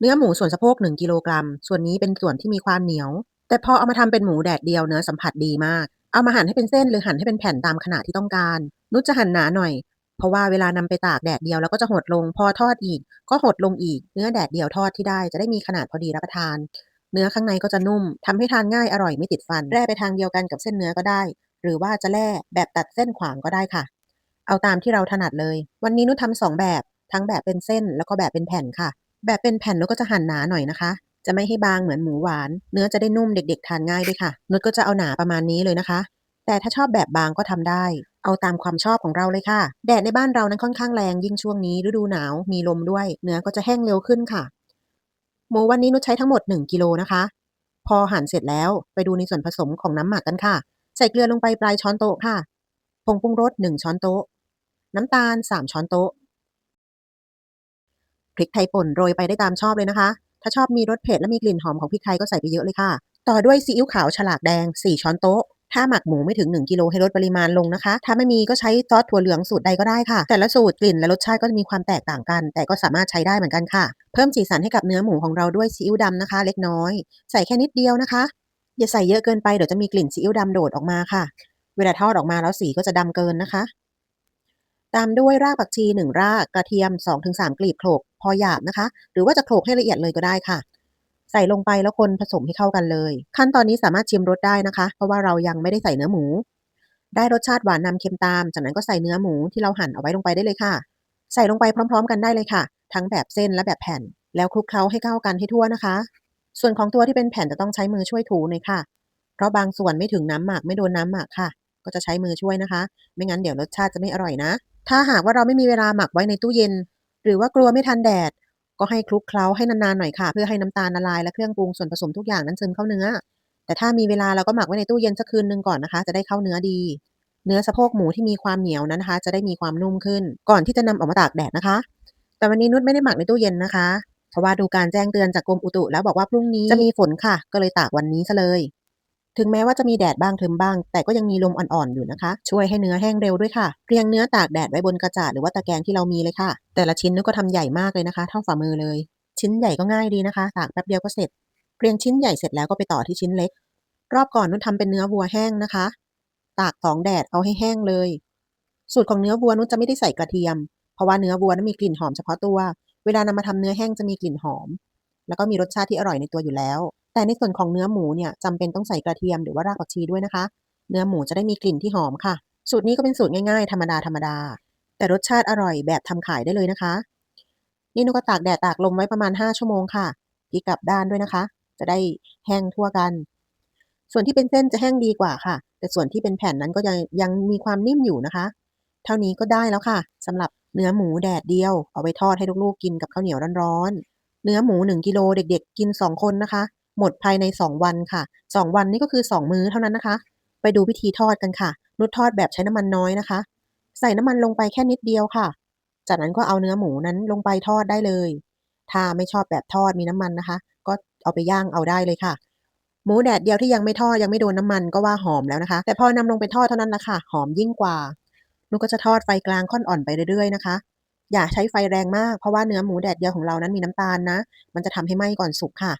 เนื้อหมูส่วนสะโพก1กิโลกรัม ส่วนนี้เป็นส่วนที่มีความเหนียว แต่พอเอามาทำเป็นหมูแดดเดียวเนื้อสัมผัสดีมาก เอามาหั่นให้เป็นเส้นหรือหั่นให้เป็นแผ่นตามขนาดที่ต้องการ นุชจะหั่นหนาหน่อย เพราะว่าเวลานำไปตากแดดเดียวแล้วก็จะหดลง พอทอดอีก ก็หดลงอีก เนื้อแดดเดียวทอดที่ได้จะได้มีขนาดพอดีรับประทาน เนื้อข้างในก็จะนุ่มทำให้ทานง่ายอร่อยไม่ติดฟัน แร่ไปทางเดียวกันกับเส้นเนื้อก็ได้ หรือว่าจะแล่แบบตัดเส้นขวางก็ได้ค่ะ เอาตามที่เราถนัดเลย วันนี้นุชทำสองแบบ ทั้งแบบเป็นเส้นแล้วก็แบบเป็นแผ่นค่ะ แบบเป็นแผ่นนุชก็จะหั่นหนาหน่อยนะคะ จะไม่ให้บางเหมือนหมูหวาน เนื้อจะได้นุ่มเด็ก ๆ ทานง่ายด้วยค่ะนุชก็จะเอาหนาประมาณนี้เลยนะคะ แต่ถ้าชอบแบบบางก็ทำได้ เอาตามความชอบของเราเลยค่ะ แดดในบ้านเรานั้นค่อนข้างแรงยิ่งช่วงนี้ฤดูหนาวมีลมด้วย เนื้อก็จะแห้งเร็วขึ้นค่ะ หมูวันนี้นุชใช้ทั้งหมด 1กิโลนะคะ พอหั่นเสร็จแล้วไปดูในส่วนผสมของน้ำหมักกันค่ะ ใส่เกลือลงไปปลายช้อนโต๊ะค่ะผงปรุงรส1ช้อนโต๊ะ น้ำตาล 3 ช้อนโต๊ะ พริกไทยป่นโรยไปได้ตามชอบเลยนะคะ ถ้าชอบมีรสเผ็ดและมีกลิ่นหอมของพริกไทยก็ใส่ไปเยอะเลยค่ะ ต่อด้วยซีอิ๊วขาวฉลากแดง 4 ช้อนโต๊ะ ถ้าหมักหมูไม่ถึง 1 กิโลให้ลดปริมาณลงนะคะ ถ้าไม่มีก็ใช้ซอสถั่วเหลืองสูตรใดก็ได้ค่ะ แต่ละสูตรกลิ่นและรสชาติก็จะมีความแตกต่างกัน แต่ก็สามารถใช้ได้เหมือนกันค่ะ เพิ่มสีสันให้กับเนื้อหมูของเราด้วยซีอิ๊วดำนะคะ เล็กน้อย ใส่แค่นิดเดียวนะคะ อย่าใส่เยอะเกินไปเดี๋ยวจะมีกลิ่นซีอิ๊วดำโดดออกมาค่ะ เวลาทอดออกมาแล้วสีก็จะดำเกินนะคะตามด้วยรากผักชี 1 ราก กระเทียม 2-3 กลีบโขลก พอหยาบนะคะ หรือว่าจะโขลกให้ละเอียดเลยก็ได้ค่ะ ใส่ลงไปแล้วคนผสมให้เข้ากันเลย ขั้นตอนนี้สามารถชิมรสได้นะคะ เพราะว่าเรายังไม่ได้ใส่เนื้อหมู ได้รสชาติหวานนำเค็มตาม จากนั้นก็ใส่เนื้อหมูที่เราหั่นเอาไว้ลงไปได้เลยค่ะ ใส่ลงไปพร้อม ๆ กันได้เลยค่ะ ทั้งแบบเส้นและแบบแผ่น แล้วคลุกเคล้าให้เข้ากันให้ทั่วนะคะ ส่วนของตัวที่เป็นแผ่นจะต้องใช้มือช่วยถูหน่อยค่ะ เพราะบางส่วนไม่ถึงน้ำหมักไม่โดนน้ำหมักค่ะ ก็จะใช้มือช่วยนะคะ ไม่งั้นเดี๋ยวรสชาติจะไม่อร่อยนะ ถ้าหากว่าเราไม่มีเวลาหมักไว้ในตู้เย็น หรือว่ากลัวไม่ทันแดด ก็ให้คลุกเคล้าให้นานๆหน่อยค่ะ เพื่อให้น้ำตาลละลายและเครื่องปรุงส่วนผสมทุกอย่างนั้นซึมเข้าเนื้อ แต่ถ้ามีเวลาเราก็หมักไว้ในตู้เย็นสักคืนหนึ่งก่อนนะคะ จะได้เข้าเนื้อดี เนื้อสะโพกหมูที่มีความเหนียวนั้นนะคะ จะได้มีความนุ่มขึ้น ก่อนที่จะนำออกมาตากแดดนะคะ แต่วันนี้นุชไม่ได้หมักในตู้เย็นนะคะ เพราะว่าดูการแจ้งเตือนจากกรมอุตุแล้วบอกว่าพรุ่งนี้จะมีฝนค่ะ ก็เลยตากวันนี้ซะเลย ถึงแม้ว่าจะมีแดดบ้างทึมบ้าง แต่ก็ยังมีลมอ่อนๆอยู่นะคะ ช่วยให้เนื้อแห้งเร็วด้วยค่ะ เรียงเนื้อตากแดดไว้บนกระจาดหรือว่าตะแกรงที่เรามีเลยค่ะ แต่ละชิ้นนุชก็ทำใหญ่มากเลยนะคะ เท่าฝ่ามือเลย ชิ้นใหญ่ก็ง่ายดีนะคะ ตากแป๊บเดียวก็เสร็จ เรียงชิ้นใหญ่เสร็จแล้วก็ไปต่อที่ชิ้นเล็ก รอบก่อนนุชทำเป็นเนื้อวัวแห้งนะคะ ตากสองแดดเอาให้แห้งเลย สูตรของเนื้อวัวนุชจะไม่ได้ใส่กระเทียม เพราะว่าเนื้อวัวนั้นมีกลิ่นหอมเฉพาะตัว เวลานำมาทำเนื้อแห้งจะมีกลิ่นหอม แล้วก็มีรสชาติที่อร่อยในตัวอยู่แล้ว แต่ในส่วนของเนื้อหมูเนี่ยจำเป็นต้องใส่กระเทียมหรือว่ารากผักชีด้วยนะคะ เนื้อหมูจะได้มีกลิ่นที่หอมค่ะ สูตรนี้ก็เป็นสูตรง่ายๆ ธรรมดาธรรมดา แต่รสชาติอร่อยแบบทำขายได้เลยนะคะ นี่นุก็ตากแดดตากลมไว้ประมาณ 5 ชั่วโมงค่ะพลิกลับด้านด้วยนะคะ จะได้แห้งทั่วกัน ส่วนที่เป็นเส้นจะแห้งดีกว่าค่ะ แต่ส่วนที่เป็นแผ่นนั้นก็ยังยังมีความนิ่มอยู่นะคะ เท่านี้ก็ได้แล้วค่ะสำหรับเนื้อหมูแดดเดียว เอาไปทอดให้ลูกๆกินกับข้าวเหนียวร้อนๆเนื้อหมู 1กิโลเด็กๆ กิน 2 คนนะคะ หมดภายใน 2 วันค่ะ 2 วันนี่ก็คือ 2 มื้อเท่านั้นนะคะ ไปดูวิธีทอดกันค่ะ นุชทอดแบบใช้น้ำมันน้อยนะคะ ใส่น้ำมันลงไปแค่นิดเดียวค่ะ จากนั้นก็เอาเนื้อหมูนั้นลงไปทอดได้เลย ถ้าไม่ชอบแบบทอดมีน้ำมันนะคะ ก็เอาไปย่างเอาได้เลยค่ะ หมูแดดเดียวที่ยังไม่ทอดยังไม่โดนน้ำมันก็ว่าหอมแล้วนะคะ แต่พอนำลงไปทอดเท่านั้นละค่ะ หอมยิ่งกว่านุชก็จะทอดไฟกลางค่อนอ่อนไปเรื่อยๆนะคะอย่าใช้ไฟแรงมากเพราะว่าเนื้อหมูแดดเดียวของเรานั้นมีน้ำตาลนะ มันจะทำให้ไหม้ก่อนสุกค่ะ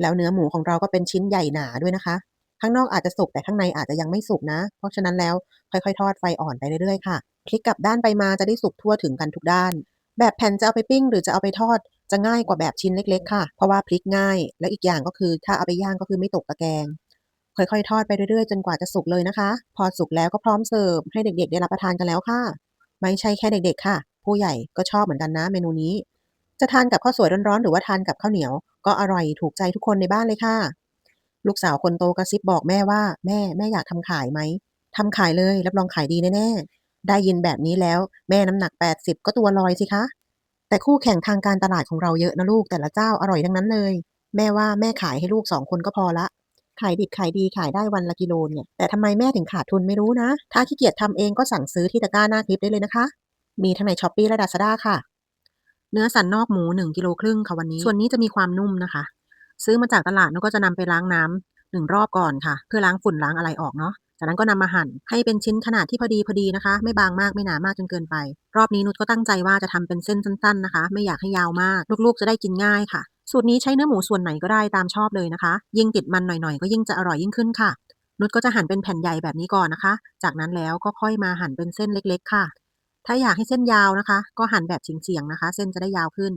แล้วเนื้อหมูของเราก็เป็นชิ้นใหญ่หนาด้วยนะคะ ข้างนอกอาจจะสุกแต่ข้างในอาจจะยังไม่สุกนะ เพราะฉะนั้นแล้วค่อยๆ ทอดไฟอ่อนไปเรื่อยๆค่ะพลิกกลับด้านไปมาจะได้สุกทั่วถึงกันทุกด้าน แบบแผ่นจะเอาไปปิ้งหรือจะเอาไปทอด จะง่ายกว่าแบบชิ้นเล็ก ๆ ค่ะ เพราะว่าพลิกง่าย แล้วอีกอย่างก็คือถ้าเอาไปย่างก็คือไม่ตกตะแกรงค่อยๆ ทอดไปเรื่อยๆ จนกว่าจะสุกเลยนะคะ พอสุกแล้วก็พร้อมเสิร์ฟให้เด็กๆ ได้รับประทานกันแล้วค่ะ ไม่ใช่แค่เด็กๆ ค่ะ ผู้ใหญ่ก็ชอบเหมือนกันนะเมนูนี้ จะทานกับข้าวสวยร้อนๆหรือว่าทานกับข้าวเหนียว ก็อร่อยถูกใจทุกคนในบ้านเลยค่ะ ลูกสาวคนโตกระซิบบอกแม่ว่า แม่แม่อยากทำขายไหมทำขายเลยรับรองขายดีแน่ๆได้ยินแบบนี้แล้ว แม่น้ำหนัก 80 ก็ตัวลอยสิคะ แต่คู่แข่งทางการตลาดของเราเยอะนะลูกแต่ละเจ้าอร่อยทั้งนั้นเลย แม่ว่าแม่ขายให้ลูกสองคนก็พอละขายดิบขายดีขายได้วันละกิโลเนี่ย แต่ทำไมแม่ถึงขาดทุนไม่รู้นะ ถ้าขี้เกียจทำเองก็สั่งซื้อที่ตะกร้าหน้าคลิปได้เลยนะคะ มีทั้งในช้อปปี้และดาซาด้าค่ะ เนื้อสันนอกหมู1กิโลครึ่งค่ะวันนี้ ส่วนนี้จะมีความนุ่มนะคะ ซื้อมาจากตลาดนุก็จะนำไปล้างน้ำหนึ่งรอบก่อนค่ะ เพื่อล้างฝุ่นล้างอะไรออกเนาะจากนั้นก็นำมาหั่นให้เป็นชิ้นขนาดที่พอดีพอดีนะคะ ไม่บางมากไม่หนามากจนเกินไป รอบนี้นุชก็ตั้งใจว่าจะทำเป็นเส้นสั้น ๆนะคะ ไม่อยากให้ยาวมาก ลูกๆ จะได้กินง่ายค่ะ สูตรนี้ใช้เนื้อหมูส่วนไหนก็ได้ตามชอบเลยนะคะ ยิ่งติดมันหน่อยๆ ก็ยิ่งจะอร่อยยิ่งขึ้นค่ะ นุชก็จะหั่นเป็นแผ่นใหญ่แบบนี้ก่อนนะคะ จากนั้นแล้วก็ค่อยมาหั่นเป็นเส้นเล็ก ๆ ค่ะ ถ้าอยากให้เส้นยาวนะคะ ก็หั่นแบบเฉียงๆนะคะ เส้นจะได้ยาวขึ้น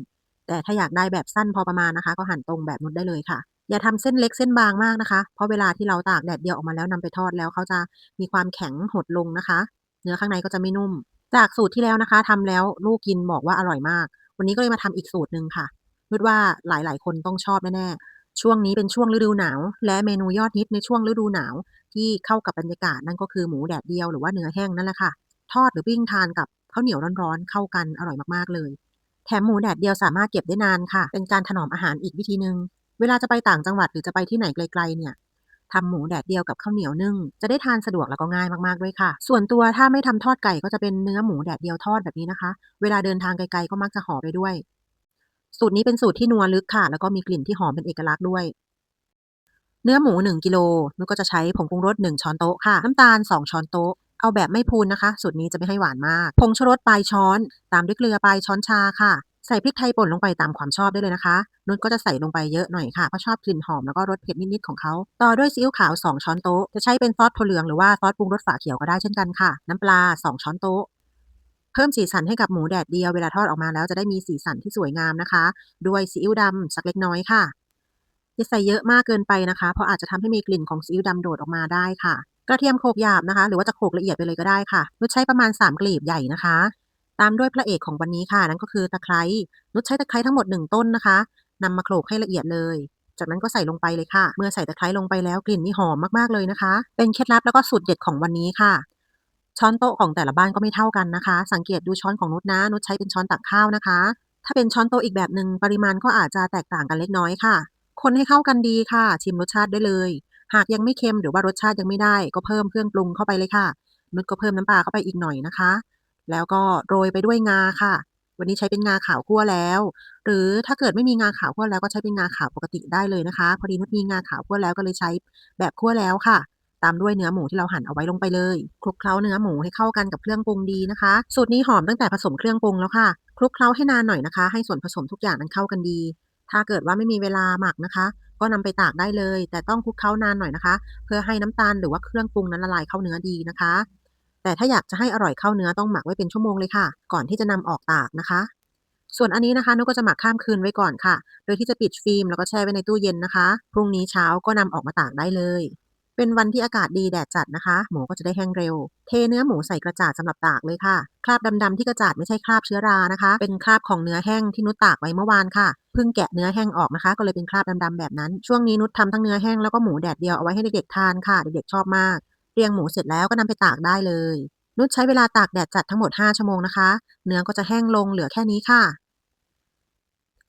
แต่ถ้าอยากได้แบบสั้นพอประมาณนะคะ ก็หั่นตรงแบบนุชได้เลยค่ะ อย่าทำเส้นเล็กเส้นบางมากนะคะ เพราะเวลาที่เราตากแดดเดียวออกมาแล้วนำไปทอดแล้วเขาจะมีความแข็งหดลงนะคะ เนื้อข้างในก็จะไม่นุ่ม จากสูตรที่แล้วนะคะทำแล้วลูกกินบอกว่าอร่อยมาก วันนี้ก็เลยมาทำอีกสูตรหนึ่งค่ะนุชว่าหลายๆ คนต้องชอบแน่ๆช่วงนี้เป็นช่วงฤดูหนาว และเมนูยอดฮิตในช่วงฤดูหนาว ที่เข้ากับบรรยากาศนั่นก็คือหมูแดดเดียวหรือว่าเนื้อแห้งนั่นแหละค่ะทอดหรือปิ้งทานกับ ข้าวเหนียวร้อนๆเข้ากันอร่อยมากๆเลย แถมหมูแดดเดียวสามารถเก็บได้นานค่ะ เป็นการถนอมอาหารอีกวิธีหนึ่งเวลาจะไปต่างจังหวัดหรือจะไปที่ไหนไกลๆเนี่ยทำหมูแดดเดียวกับข้าวเหนียวนึ่งจะได้ทานสะดวกแล้วก็ง่ายมากๆด้วยค่ะ ส่วนตัวถ้าไม่ทำทอดไก่ก็จะเป็นเนื้อหมูแดดเดียวทอดแบบนี้นะคะ เวลาเดินทางไกลๆก็มักจะห่อไปด้วย สูตรนี้เป็นสูตรที่นัวลึกค่ะ แล้วก็มีกลิ่นที่หอมเป็นเอกลักษณ์ด้วย เนื้อหมู 1 กิโลนุก็จะใช้ผงปรุงรส1ช้อนโต๊ะค่ะ น้ำตาล 2 ช้อนโต๊ะ เอาแบบไม่พูนนะคะ สูตรนี้จะไม่ให้หวานมาก ผงชูรสปลายช้อน ตามด้วยเกลือปลายช้อนชาค่ะ ใส่พริกไทยป่นลงไปตามความชอบได้เลยนะคะนุชก็จะใส่ลงไปเยอะหน่อยค่ะ เพราะชอบกลิ่นหอมแล้วก็รสเผ็ดนิดๆของเขา ต่อด้วยซีอิ๊วขาว 2 ช้อนโต๊ะ จะใช้เป็นซอสถั่วเหลืองหรือว่าซอสปรุงรสฝาเขียวก็ได้เช่นกันค่ะ น้ำปลา 2 ช้อนโต๊ะเพิ่มสีสันให้กับหมูแดดเดียวเวลาทอดออกมาแล้วจะได้มีสีสันที่สวยงามนะคะ ด้วยซีอิ๊วดำสักเล็กน้อยค่ะอย่าใส่เยอะมากเกินไปนะคะ เพราะอาจจะทำให้มีกลิ่นของซีอิ๊วดำโดดออกมาได้ค่ะ กระเทียมโขกหยาบนะคะ หรือว่าจะโขกละเอียดไปเลยก็ได้ค่ะ นุชใช้ประมาณ 3กลีบใหญ่นะคะ ตามด้วยพระเอกของวันนี้ค่ะ นั่นก็คือตะไคร้ นุชใช้ตะไคร้ทั้งหมด 1 ต้นนะคะนำมาโขลกให้ละเอียดเลย จากนั้นก็ใส่ลงไปเลยค่ะ เมื่อใส่ตะไคร้ลงไปแล้วกลิ่นนี่หอมมากๆเลยนะคะ เป็นเคล็ดลับแล้วก็สูตรเด็ดของวันนี้ค่ะช้อนโต๊ะของแต่ละบ้านก็ไม่เท่ากันนะคะ สังเกตดูช้อนของนุชนะ นุชใช้เป็นช้อนตักข้าวนะคะ ถ้าเป็นช้อนโต๊ะอีกแบบหนึ่งปริมาณก็อาจจะแตกต่างกันเล็กน้อยค่ะ คนให้เข้ากันดีค่ะ ชิมรสชาติได้เลย หากยังไม่เค็มหรือว่ารสชาติยังไม่ได้ ก็เพิ่มเครื่องปรุงเข้าไปเลยค่ะ นุชก็เพิ่มน้ำปลาเข้าไปอีกหน่อยนะคะ แล้วก็โรยไปด้วยงาค่ะ วันนี้ใช้เป็นงาขาวคั่วแล้ว หรือถ้าเกิดไม่มีงาขาวคั่วแล้วก็ใช้เป็นงาขาวปกติได้เลยนะคะ พอดีนุชมีงาขาวคั่วแล้วก็เลยใช้แบบคั่วแล้วค่ะตามด้วยเนื้อหมูที่เราหั่นเอาไว้ลงไปเลยคลุกเคล้าเนื้อหมูให้เข้ากันกับเครื่องปรุงดีนะคะ สูตรนี้หอมตั้งแต่ผสมเครื่องปรุงแล้วค่ะคลุกเคล้าให้นานหน่อยนะคะ ให้ส่วนผสมทุกอย่างนั้นเข้ากันดี ถ้าเกิดว่าไม่มีเวลาหมักนะคะ ก็นำไปตากได้เลย แต่ต้องคลุกเคล้านานหน่อยนะคะ เพื่อให้น้ำตาลหรือว่าเครื่องปรุงนั้นละลายเข้าเนื้อดีนะคะ แต่ถ้าอยากจะให้อร่อยเข้าเนื้อต้องหมักไว้เป็นชั่วโมงเลยค่ะ ก่อนที่จะนำออกตากนะคะ ส่วนอันนี้นะคะนุกก็จะหมักข้ามคืนไว้ก่อนค่ะ โดยที่จะปิดฟิล์มแล้วก็แช่ไว้ในตู้เย็นนะคะ พรุ่งนี้เช้าก็นำออกมาตากได้เลย เป็นวันที่อากาศดีแดดจัดนะคะ หมูก็จะได้แห้งเร็ว เทเนื้อหมูใส่กระจาดสำหรับตากเลยค่ะ คราบดำๆที่กระจาดไม่ใช่คราบเชื้อรานะคะ เป็นคราบของเนื้อแห้งที่นุชตากไว้เมื่อวานค่ะเพิ่งแกะเนื้อแห้งออกนะคะ ก็เลยเป็นคราบดำๆแบบนั้น ช่วงนี้นุชทำทั้งเนื้อแห้งแล้วก็หมูแดดเดียวเอาไว้ให้เด็กๆทานค่ะ เด็กๆชอบมาก เรียงหมูเสร็จแล้วก็นำไปตากได้เลย นุชใช้เวลาตากแดดจัดทั้งหมด 5 ชั่วโมงนะคะ เนื้อก็จะแห้งลงเหลือแค่นี้ค่ะ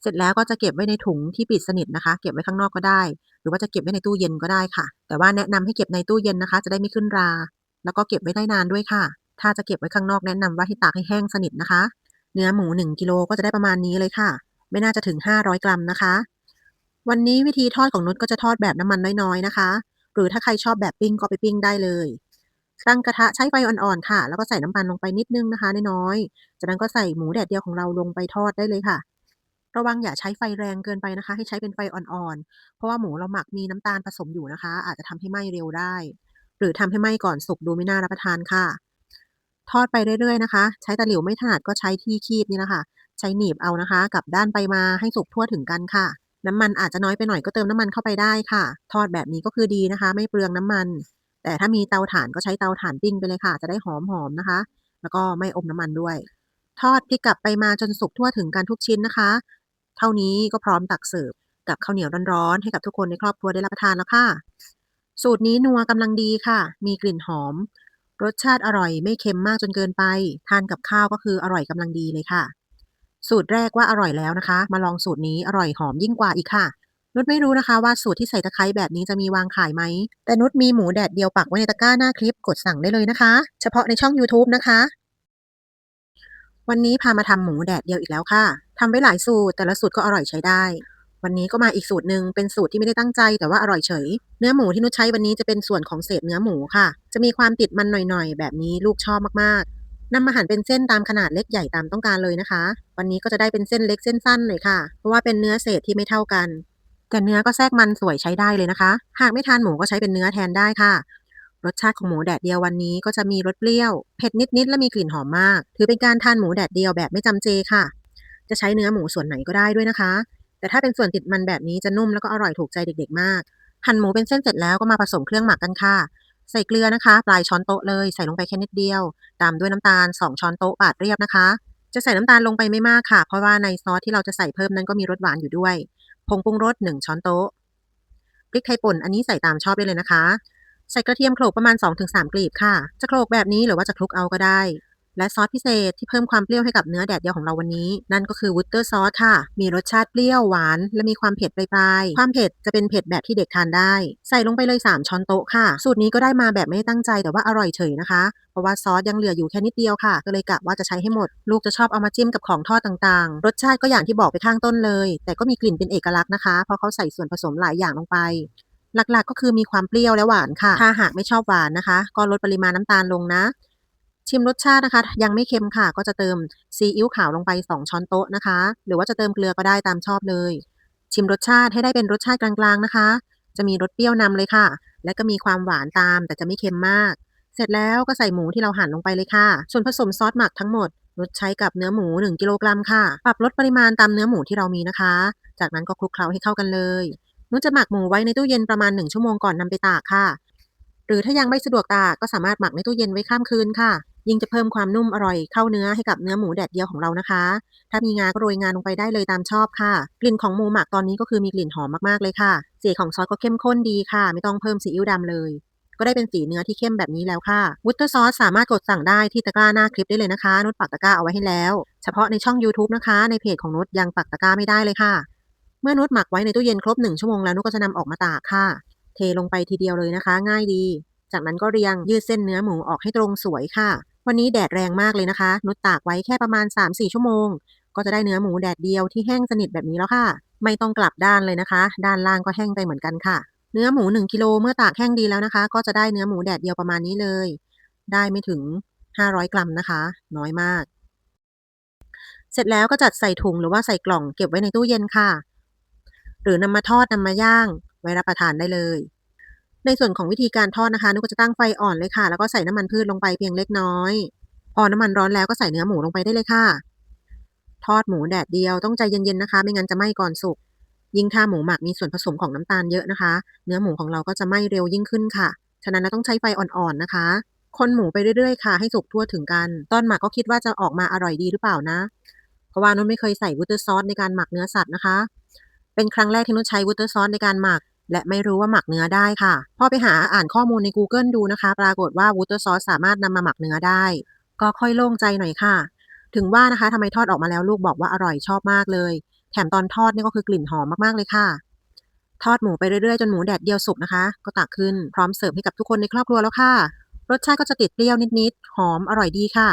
เสร็จแล้วก็จะเก็บไว้ในถุงที่ปิดสนิทนะคะ เก็บไว้ข้างนอกก็ได้ หรือว่าจะเก็บไว้ในตู้เย็นก็ได้ค่ะ แต่ว่าแนะนำให้เก็บในตู้เย็นนะคะ จะได้ไม่ขึ้นรา แล้วก็เก็บไว้ได้นานด้วยค่ะ ถ้าจะเก็บไว้ข้างนอกแนะนำว่าให้ตากให้แห้งสนิทนะคะ เนื้อหมู 1กิโลก็จะได้ประมาณนี้เลยค่ะ ไม่น่าจะถึง 500 กรัมนะคะ วันนี้วิธีทอดของนุชก็จะทอดแบบน้ำมันน้อยๆนะคะ หรือถ้าใครชอบแบบปิ้งก็ไปปิ้งได้เลยตั้งกระทะใช้ไฟอ่อนๆค่ะ แล้วก็ใส่น้ำมันลงไปนิดนึงนะคะน้อยๆ จากนั้นก็ใส่หมูแดดเดียวของเราลงไปทอดได้เลยค่ะ ระวังอย่าใช้ไฟแรงเกินไปนะคะ ให้ใช้เป็นไฟอ่อนๆ เพราะว่าหมูเราหมักมีน้ำตาลผสมอยู่นะคะ อาจจะทำให้ไหม้เร็วได้ หรือทำให้ไหม้ก่อนสุกดูไม่น่ารับประทานค่ะ ทอดไปเรื่อยๆนะคะ ใช้ตะหลิวไม่ถนัดก็ใช้ที่คีบนี่แหละค่ะใช้หนีบเอานะคะกลับด้านไปมาให้สุกทั่วถึงกันค่ะ น้ำมันอาจจะน้อยไปหน่อยก็เติมน้ำมันเข้าไปได้ค่ะ ทอดแบบนี้ก็คือดีนะคะ ไม่เปลืองน้ำมัน แต่ถ้ามีเตาถ่านก็ใช้เตาถ่านปิ้งไปเลยค่ะ จะได้หอมๆนะคะ แล้วก็ไม่อมน้ำมันด้วย ทอดพลิกกลับไปมาจนสุกทั่วถึงกันทุกชิ้นนะคะ เท่านี้ก็พร้อมตักเสิร์ฟกับข้าวเหนียวร้อนๆให้กับทุกคนในครอบครัวได้รับประทานแล้วค่ะ สูตรนี้นัวกำลังดีค่ะ มีกลิ่นหอม รสชาติอร่อยไม่เค็มมากจนเกินไป ทานกับข้าวก็คืออร่อยกำลังดีเลยค่ะ สูตรแรกว่าอร่อยแล้วนะคะ มาลองสูตรนี้อร่อยหอมยิ่งกว่าอีกค่ะนุชไม่รู้นะคะว่าสูตรที่ใส่ตะไคร้แบบนี้จะมีวางขายไหม แต่นุชมีหมูแดดเดียวปักไว้ในตะกร้าหน้าคลิปกดสั่งได้เลยนะคะ เฉพาะในช่อง YouTube นะคะ วันนี้พามาทำหมูแดดเดียวอีกแล้วค่ะทำไว้หลายสูตรแต่ละสูตรก็อร่อยใช้ได้ วันนี้ก็มาอีกสูตรหนึ่งเป็นสูตรที่ไม่ได้ตั้งใจแต่ว่าอร่อยเฉย เนื้อหมูที่นุชใช้วันนี้จะเป็นส่วนของเศษเนื้อหมูค่ะ จะมีความติดมันหน่อยๆ แบบนี้ลูกชอบมากๆนำมาหั่นเป็นเส้นตามขนาดเล็กใหญ่ตามต้องการเลยนะคะ วันนี้ก็จะได้เป็นเส้นเล็กเส้นสั้นเลยค่ะ เพราะว่าเป็นเนื้อเศษที่ไม่เท่ากัน แต่เนื้อก็แทรกมันสวยใช้ได้เลยนะคะ หากไม่ทานหมูก็ใช้เป็นเนื้อแทนได้ค่ะ รสชาติของหมูแดดเดียววันนี้ก็จะมีรสเปรี้ยว เผ็ดนิดๆ และมีกลิ่นหอมมาก ถือเป็นการทานหมูแดดเดียวแบบไม่จำเจค่ะ จะใช้เนื้อหมูส่วนไหนก็ได้ด้วยนะคะ แต่ถ้าเป็นส่วนติดมันแบบนี้จะนุ่มแล้วก็อร่อยถูกใจเด็กๆ มาก หั่นหมูเป็นเส้นเสร็จแล้วก็มาผสมเครื่องหมักกันค่ะ ใส่เกลือนะคะ ปลายช้อนโต๊ะเลยใส่ลงไปแค่นิดเดียว ตามด้วยน้ำตาล 2 ช้อนโต๊ะปาดเรียบนะคะ จะใส่น้ำตาลลงไปไม่มากค่ะ เพราะว่าในซอสที่เราจะใส่เพิ่มนั้นก็มีรสหวานอยู่ด้วย ผงปรุงรส1ช้อนโต๊ะพริกไทยป่นอันนี้ใส่ตามชอบได้เลยนะคะ ใส่กระเทียมโขลกประมาณ 2-3 กลีบค่ะ จะโขลกแบบนี้หรือว่าจะคลุกเอาก็ได้ และซอสพิเศษที่เพิ่มความเปรี้ยวให้กับเนื้อแดดเดียวของเราวันนี้ นั่นก็คือวูตเตอร์ซอสค่ะ มีรสชาติเปรี้ยวหวาน และมีความเผ็ดปลายๆ ความเผ็ดจะเป็นเผ็ดแบบที่เด็กทานได้ ใส่ลงไปเลย 3 ช้อนโต๊ะค่ะ สูตรนี้ก็ได้มาแบบไม่ได้ตั้งใจแต่ว่าอร่อยเฉยนะคะ เพราะว่าซอสยังเหลืออยู่แค่นิดเดียวค่ะ ก็เลยกะว่าจะใช้ให้หมด ลูกจะชอบเอามาจิ้มกับของทอดต่างๆ รสชาติก็อย่างที่บอกไปข้างต้นเลย แต่ก็มีกลิ่นเป็นเอกลักษณ์นะคะ เพราะเขาใส่ส่วนผสมหลายอย่างลงไป หลักๆ ก็คือมีความเปรี้ยวและหวานค่ะ ถ้าหากไม่ชอบหวานนะคะ ก็ลดปริมาณน้ำตาลลงนะ ชิมรสชาตินะคะ ยังไม่เค็มค่ะ ก็จะเติมซีอิ๊วขาวลงไป 2 ช้อนโต๊ะนะคะ หรือว่าจะเติมเกลือก็ได้ตามชอบเลย ชิมรสชาติให้ได้เป็นรสชาติกลางๆนะคะ จะมีรสเปรี้ยวนำเลยค่ะ และก็มีความหวานตาม แต่จะไม่เค็มมาก เสร็จแล้วก็ใส่หมูที่เราหั่นลงไปเลยค่ะ ส่วนผสมซอสหมักทั้งหมดนุชใช้กับเนื้อหมู 1 กิโลกรัมค่ะ ปรับลดปริมาณตามเนื้อหมูที่เรามีนะคะ จากนั้นก็คลุกเคล้าให้เข้ากันเลย นุชจะหมักหมูไว้ในตู้เย็นประมาณ 1 ชั่วโมงก่อนนำไปตากค่ะ หรือถ้ายังไม่สะดวกตากก็สามารถหมักในตู้เย็นไว้ข้ามคืนค่ะ ยิ่งจะเพิ่มความนุ่มอร่อยเข้าเนื้อให้กับเนื้อหมูแดดเดียวของเรานะคะ ถ้ามีงาก็โรยงาลงไปได้เลยตามชอบค่ะ กลิ่นของหมูหมักตอนนี้ก็คือมีกลิ่นหอมมากๆเลยค่ะ สีของซอสก็เข้มข้นดีค่ะ ไม่ต้องเพิ่มซีอิ๊วดำเลยก็ได้เป็นสีเนื้อที่เข้มแบบนี้แล้วค่ะวุตเตอร์ซอสสามารถกดสั่งได้ที่ตะกร้าหน้าคลิปได้เลยนะคะนุชปักตะกร้าเอาไว้ให้แล้ว เฉพาะในช่อง YouTube นะคะ ในเพจของนุชยังปักตะกร้าไม่ได้เลยค่ะ เมื่อนุชหมักไว้ในตู้เย็นครบ 1 ชั่วโมงแล้วนุก็จะนำออกมาตากค่ะ เทลงไปทีเดียวเลยนะคะ ง่ายดี จากนั้นก็เรียงยืดเส้นเนื้อหมูออกให้ตรงสวยค่ะ วันนี้แดดแรงมากเลยนะคะ นุชตากไว้แค่ประมาณ 3-4 ชั่วโมง ก็จะได้เนื้อหมูแดดเดียวที่แห้งสนิทแบบนี้แล้วค่ะ ไม่ต้องกลับด้านเลยนะคะ ด้านล่างก็แห้งไปเหมือนกันค่ะ เนื้อหมู 1กิโลเมื่อตากแห้งดีแล้วนะคะ ก็จะได้เนื้อหมูแดดเดียวประมาณนี้เลย ได้ไม่ถึง 500 กรัมนะคะ น้อยมาก เสร็จแล้วก็จัดใส่ถุงหรือว่าใส่กล่องเก็บไว้ในตู้เย็นค่ะ หรือนำมาทอดนำมาย่าง ไว้รับประทานได้เลย ในส่วนของวิธีการทอดนะคะนุกก็จะตั้งไฟอ่อนเลยค่ะ แล้วก็ใส่น้ำมันพืชลงไปเพียงเล็กน้อย พอน้ำมันร้อนแล้วก็ใส่เนื้อหมูลงไปได้เลยค่ะ ทอดหมูแดดเดียวต้องใจเย็นๆนะคะ ไม่งั้นจะไหม้ก่อนสุกยิ่งถ้าหมูหมักมีส่วนผสมของน้ำตาลเยอะนะคะ เนื้อหมูของเราก็จะไหม้เร็วยิ่งขึ้นค่ะ ฉะนั้นเราต้องใช้ไฟอ่อนๆนะคะ คนหมูไปเรื่อยๆค่ะให้สุกทั่วถึงกัน ตอนหมักก็คิดว่าจะออกมาอร่อยดีหรือเปล่านะ เพราะว่านุชไม่เคยใส่วูตเตอร์ซอสในการหมักเนื้อสัตว์นะคะ เป็นครั้งแรกที่นุชใช้วูตเตอร์ซอสในการหมัก และไม่รู้ว่าหมักเนื้อได้ค่ะ พอไปหาอ่านข้อมูลใน Google ดูนะคะ ปรากฏว่าวูตเตอร์ซอสสามารถนำมาหมักเนื้อได้ ก็ค่อยโล่งใจหน่อยค่ะ ถึงว่านะคะทำไมทอดออกมาแล้วลูกบอกว่าอร่อยชอบมากเลย แถมตอนทอดนี่ก็คือกลิ่นหอมมากๆเลยค่ะ ทอดหมูไปเรื่อยๆจนหมูแดดเดียวสุกนะคะ ก็ตักขึ้นพร้อมเสิร์ฟให้กับทุกคนในครอบครัวแล้วค่ะ รสชาติก็จะติดเปรี้ยวนิดๆหอมอร่อยดีค่ะ